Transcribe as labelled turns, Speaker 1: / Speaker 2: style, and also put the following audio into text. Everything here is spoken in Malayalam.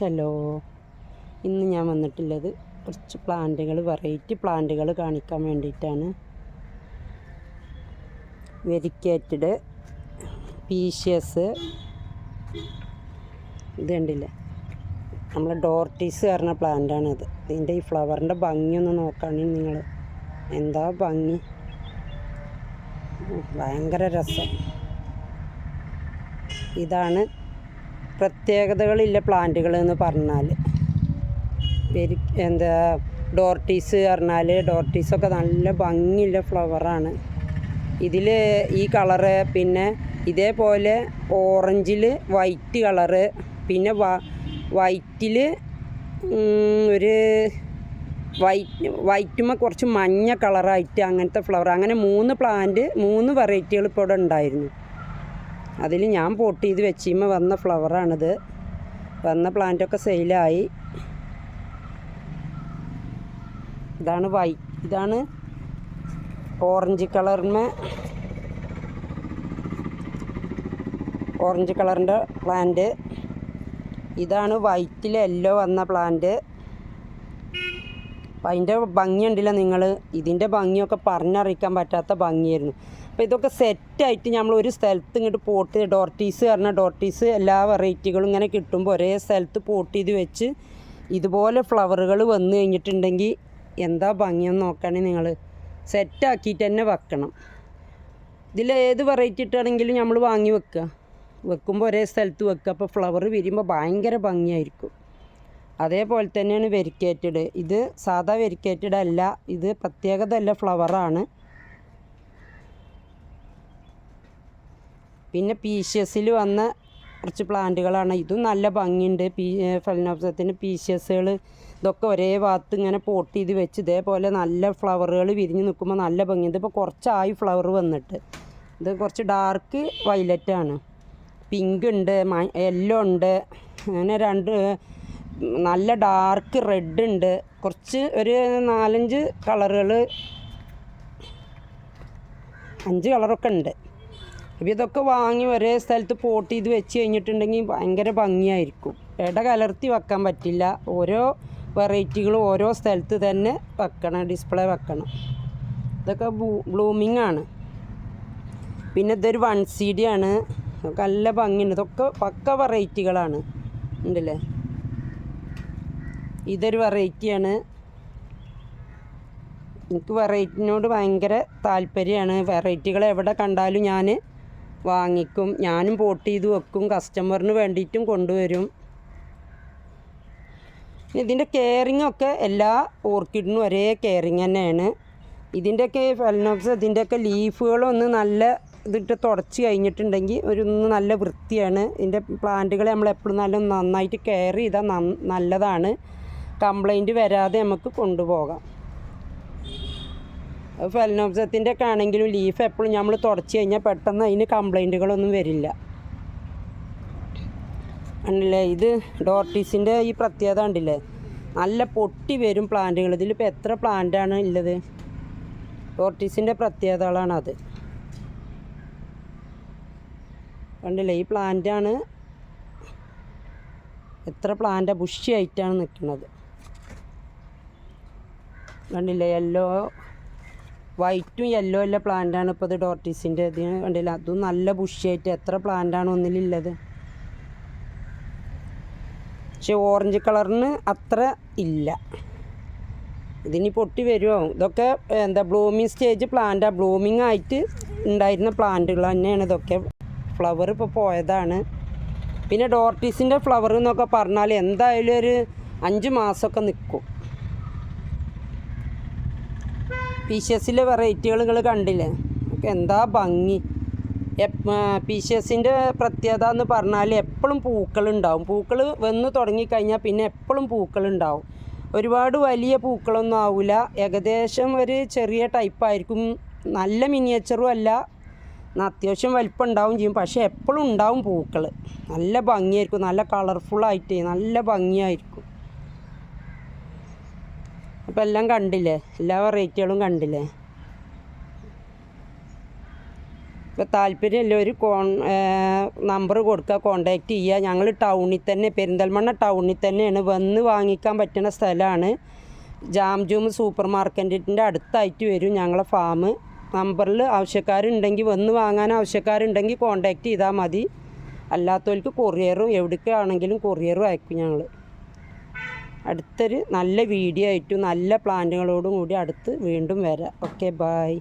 Speaker 1: ഹലോ. ഇന്ന് ഞാൻ വന്നിട്ടുള്ളത് കുറച്ച് പ്ലാന്റുകൾ വെറൈറ്റി പ്ലാന്റുകൾ കാണിക്കാൻ വേണ്ടിയിട്ടാണ്. Variegated species. ഇത് കണ്ടില്ലേ? നമ്മളെ ഡോർട്ടീസ് പറഞ്ഞ പ്ലാന്റാണിത് ഇതിന്റെ ഈ ഫ്ലവറിന്റെ ഭംഗിയൊന്ന് നോക്കുകയാണെങ്കിൽ നിങ്ങൾ. എന്താ ഭംഗി? ഭയങ്കര രസം. ഇതാണ് പ്രത്യേകതകളില്ല പ്ലാന്റുകൾ എന്ന് പറഞ്ഞാൽ പെരി എന്താ ഡോർട്ടീസ് പറഞ്ഞാൽ ഡോർട്ടീസൊക്കെ നല്ല ഭംഗിയുള്ള ഫ്ലവറാണ്. ഇതിൽ ഈ കളറ് പിന്നെ ഇതേപോലെ ഓറഞ്ചിൽ വൈറ്റ് കളറ് പിന്നെ വൈറ്റിൽ ഒരു വൈറ്റ് വൈറ്റുമ്പോൾ കുറച്ച് മഞ്ഞ കളറായിട്ട് അങ്ങനത്തെ ഫ്ലവർ അങ്ങനെ മൂന്ന് പ്ലാന്റ് മൂന്ന് വെറൈറ്റികൾ ഇപ്പോൾ ഇവിടെ ഉണ്ടായിരുന്നു. അതിൽ ഞാൻ പോട്ട് ചെയ്ത് വെച്ചിമ്മ വന്ന ഫ്ലവറാണിത് വന്ന പ്ലാന്റൊക്കെ സെയിലായി ഇതാണ് വൈ ഇതാണ് ഓറഞ്ച് കളറിന് ഓറഞ്ച് കളറിന്റെ പ്ലാന്റ് ഇതാണ് വൈറ്റിൽ യെല്ലോ വന്ന പ്ലാന്റ് അപ്പം അതിന്റെ ഭംഗി ഉണ്ടല്ലോ നിങ്ങൾ ഇതിന്റെ ഭംഗിയൊക്കെ പറഞ്ഞറിയിക്കാൻ പറ്റാത്ത ഭംഗിയായിരുന്നു. അപ്പോൾ ഇതൊക്കെ സെറ്റായിട്ട് നമ്മൾ ഒരു സ്ഥലത്ത് ഇങ്ങോട്ട് പോട്ട് ഡോർട്ടീസ് പറഞ്ഞ ഡോർട്ടീസ് എല്ലാ വെറൈറ്റികളും ഇങ്ങനെ കിട്ടുമ്പോൾ ഒരേ സ്ഥലത്ത് പോട്ട് ചെയ്ത് വെച്ച് ഇതുപോലെ ഫ്ലവറുകൾ വന്നു കഴിഞ്ഞിട്ടുണ്ടെങ്കിൽ എന്താ ഭംഗിയെന്ന് നോക്കുകയാണെങ്കിൽ നിങ്ങൾ സെറ്റാക്കിയിട്ട് തന്നെ വെക്കണം. ഇതിൽ ഏത് വെറൈറ്റി ഇട്ടാണെങ്കിലും നമ്മൾ വാങ്ങി വെക്കുക വെക്കുമ്പോൾ ഒരേ സ്ഥലത്ത് വെക്കുക അപ്പോൾ ഫ്ലവർ വിരിയുമ്പോൾ ഭയങ്കര ഭംഗിയായിരിക്കും. അതേപോലെ തന്നെയാണ് വെരിക്കേറ്റഡ്. ഇത് സാധാ വെരിക്കേറ്റഡ് അല്ല ഇത് പ്രത്യേകത അല്ല ഫ്ലവറാണ്. പിന്നെ പീഷ്യസിൽ വന്ന കുറച്ച് പ്ലാന്റുകളാണ്. ഇതും നല്ല ഭംഗിയുണ്ട്. പീ ഫെലിനോപ്സത്തിന് പീഷ്യസുകൾ ഇതൊക്കെ ഒരേ ഭാഗത്ത് ഇങ്ങനെ പോട്ട് ചെയ്ത് വെച്ച് ഇതേപോലെ നല്ല ഫ്ലവറുകൾ വിരിഞ്ഞ് നിൽക്കുമ്പോൾ നല്ല ഭംഗിയുണ്ട്. ഇപ്പോൾ കുറച്ചായി ഫ്ലവർ വന്നിട്ട്. ഇത് കുറച്ച് ഡാർക്ക് വയലറ്റ് ആണ് പിങ്ക് ഉണ്ട് യെല്ലോ ഉണ്ട്. അങ്ങനെ രണ്ട് നല്ല ഡാർക്ക് റെഡ് ഉണ്ട്. കുറച്ച് ഒരു നാലഞ്ച് കളറുകൾ അഞ്ച് കളറൊക്കെ ഉണ്ട്. അപ്പോൾ ഇതൊക്കെ വാങ്ങി ഒരേ സ്ഥലത്ത് പോട്ട് ചെയ്ത് വെച്ച് കഴിഞ്ഞിട്ടുണ്ടെങ്കിൽ ഭയങ്കര ഭംഗിയായിരിക്കും. ഇട കലർത്തി വെക്കാൻ പറ്റില്ല. ഓരോ വെറൈറ്റികൾ ഓരോ സ്ഥലത്ത് തന്നെ വെക്കണം ഡിസ്പ്ലേ വെക്കണം. ഇതൊക്കെ ബ്ലൂമിങ് ആണ്. പിന്നെ ഇതൊരു വൺ സി ഡി ആണ്. ഇതൊക്കെ നല്ല ഭംഗിയുണ്ട്. ഇതൊക്കെ പക്ക വെറൈറ്റികളാണ് ഉണ്ടല്ലേ? ഇതൊരു വെറൈറ്റിയാണ്. എനിക്ക് വെറൈറ്റിനോട് ഭയങ്കര താല്പര്യമാണ്. വെറൈറ്റികൾ എവിടെ കണ്ടാലും ഞാൻ വാങ്ങിക്കും. ഞാനും പോട്ട് ചെയ്ത് വെക്കും. കസ്റ്റമറിന് വേണ്ടിയിട്ടും കൊണ്ടുവരും. ഇതിന്റെ കെയറിങ് ഒക്കെ എല്ലാ ഓർക്കിഡിനും ഒരേ കെയറിങ് തന്നെയാണ്. ഇതിന്റെയൊക്കെ ഫെലനോക്സ് ഇതിന്റെയൊക്കെ ലീഫുകളൊന്ന് നല്ല ഇതിട്ട് തുടച്ച് കഴിഞ്ഞിട്ടുണ്ടെങ്കിൽ ഒരു നല്ല വൃത്തിയാണ്. ഇതിന്റെ പ്ലാന്റുകളെ നമ്മൾ എപ്പോഴും നല്ല നന്നായിട്ട് കെയർ ചെയ്താൽ നല്ലതാണ്. കംപ്ലൈന്റ് വരാതെ നമുക്ക് കൊണ്ടുപോകാം. ഫെലനോപ്സത്തിന്റെ ഒക്കെ ആണെങ്കിലും ലീഫ് എപ്പോഴും നമ്മൾ തുടച്ച് കഴിഞ്ഞാൽ പെട്ടെന്ന് അതിന് കംപ്ലൈന്റുകളൊന്നും വരില്ല. ആണല്ലേ ഇത് ഡോർട്ടീസിന്റെ ഈ പ്രത്യേകത ഉണ്ടല്ലേ നല്ല പൊട്ടി വരും പ്ലാന്റുകൾ. ഇതിലിപ്പോൾ എത്ര പ്ലാന്റാണ് ഉള്ളത്? ഡോർട്ടീസിന്റെ പ്രത്യേകതകളാണത് കണ്ടില്ലേ? ഈ പ്ലാന്റാണ് എത്ര പ്ലാന്റ് ബുഷിയായിട്ടാണ് നിൽക്കുന്നത്. കണ്ടില്ലേ? യെല്ലോ വൈറ്റും യെല്ലോ ഉള്ള പ്ലാന്റാണ് ഇപ്പോൾ ഇത് ഡോർട്ടീസിന്റെ ഇത് കണ്ടില്ല? അതും നല്ല ബുഷിയായിട്ട് എത്ര പ്ലാന്റാണ് ഒന്നിലുള്ളത്. പക്ഷെ ഓറഞ്ച് കളറിന് അത്ര ഇല്ല. ഇതിനി പൊട്ടി വരുമോ ഇതൊക്കെ എന്താ ബ്ലൂമിങ് സ്റ്റേജ് പ്ലാന്റാണ് ബ്ലൂമിങ് ആയിട്ട് ഉണ്ടായിരുന്ന പ്ലാന്റുകൾ തന്നെയാണ് ഇതൊക്കെ. ഫ്ലവർ ഇപ്പോൾ പോയതാണ്. പിന്നെ ഡോർട്ടീസിന്റെ ഫ്ലവർ എന്നൊക്കെ പറഞ്ഞാൽ എന്തായാലും ഒരു അഞ്ച് മാസമൊക്കെ നിൽക്കും പീഷ്യസിലെ വെറൈറ്റികൾ നിങ്ങൾ കണ്ടില്ലേ? എന്താ ഭംഗി. പീഷ്യസിന്റെ പ്രത്യേകത എന്ന് പറഞ്ഞാൽ എപ്പോഴും പൂക്കൾ ഉണ്ടാവും പൂക്കൾ വന്ന് തുടങ്ങിക്കഴിഞ്ഞാൽ പിന്നെ എപ്പോഴും പൂക്കൾ ഉണ്ടാവും ഒരുപാട് വലിയ പൂക്കളൊന്നും ആവില്ല ഏകദേശം ഒരു ചെറിയ ടൈപ്പായിരിക്കും നല്ല മിനിയേച്ചറും അല്ല. അത്യാവശ്യം വലിപ്പം ഉണ്ടാവും ചെയ്യും. പക്ഷേ എപ്പോഴും ഉണ്ടാവും പൂക്കൾ നല്ല ഭംഗിയായിരിക്കും. നല്ല കളർഫുള്ളായിട്ട് നല്ല ഭംഗിയായിരിക്കും. അപ്പോൾ എല്ലാം കണ്ടില്ലേ? എല്ലാ വെറൈറ്റികളും കണ്ടില്ലേ? ഇപ്പോൾ താല്പര്യമുള്ളവർ കോൺ നമ്പർ കൊടുക്കുക കോണ്ടാക്റ്റ് ചെയ്യുക ഞങ്ങൾ ടൗണിൽ തന്നെ പെരിന്തൽമണ്ണ ടൗണിൽ തന്നെയാണ്. വന്ന് വാങ്ങിക്കാൻ പറ്റുന്ന സ്ഥലമാണ് ജാംജൂം സൂപ്പർ മാർക്കറ്റിന്റെ അടുത്തായിട്ട് വരും ഞങ്ങളെ ഫാം നമ്പറിൽ ആവശ്യക്കാരുണ്ടെങ്കിൽ വന്ന് വാങ്ങാൻ ആവശ്യക്കാരുണ്ടെങ്കിൽ കോണ്ടാക്റ്റ് ചെയ്താൽ മതി. അല്ലാത്തവർക്ക് കൊറിയറും എവിടേക്കാണെങ്കിലും കൊറിയറും അയക്കും ഞങ്ങൾ അടുത്തൊരു നല്ല വീഡിയോ ആയിട്ടും നല്ല പ്ലാന്റുകളോടും കൂടി അടുത്ത് വീണ്ടും വരാം. Okay bye